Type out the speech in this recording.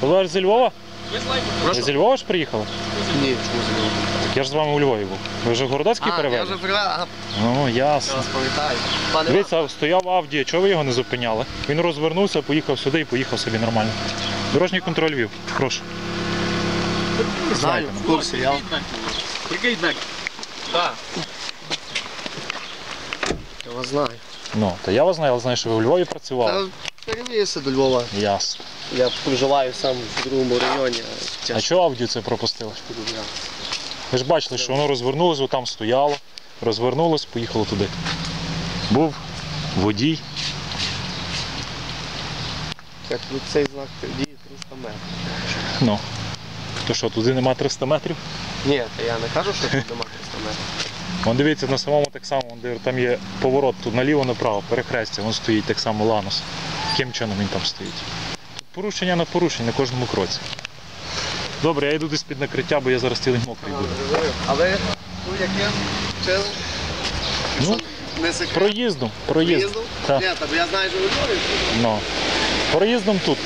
Ви аж зі Львова? Ви зі Львова ж приїхали? Ні, чому зробив? Так я ж з вами у Львові був. Ви вже Городоцький А, я вже привез, ага, Ну, я ясно. вас пам'ятаю. Пане Дивіться, стояв Авдія, чого ви його не зупиняли? Він розвернувся, поїхав сюди і поїхав собі нормально. Дорожній контроль вів. Прошу. Знаю, в курсі, я... Прикинь, так. Так. Я вас знаю. Ну, то я вас знаю, але знаю, що ви у Львові працювали. Та перевівся до Львова. Ясно. Я проживаю сам в другому районі. А чого Авдію це пропустили? Ви ж бачили, що воно розвернулося, там стояло, розвернулось, поїхало туди. Був водій. Як тут цей знак діє 300 метрів. Ну. То що, туди нема 300 метрів? Ні, та я не кажу, що тут нема 300 метрів. Вон дивіться, на самому так само, вон, де там є поворот, тут наліво-направо, перехрестя, вон стоїть так само Ланос. Яким чином він там стоїть? Порушення на порушення на кожному кроці. Добре, я йду десь під накриття, бо я зараз цілий мокрий буду. Але ну, яким челендж? Ну, Не секрет. проїздом, проїздом. Проїздом? Так. Ні, бо я знаю, що ви говорите. Ну. Проїздом тут.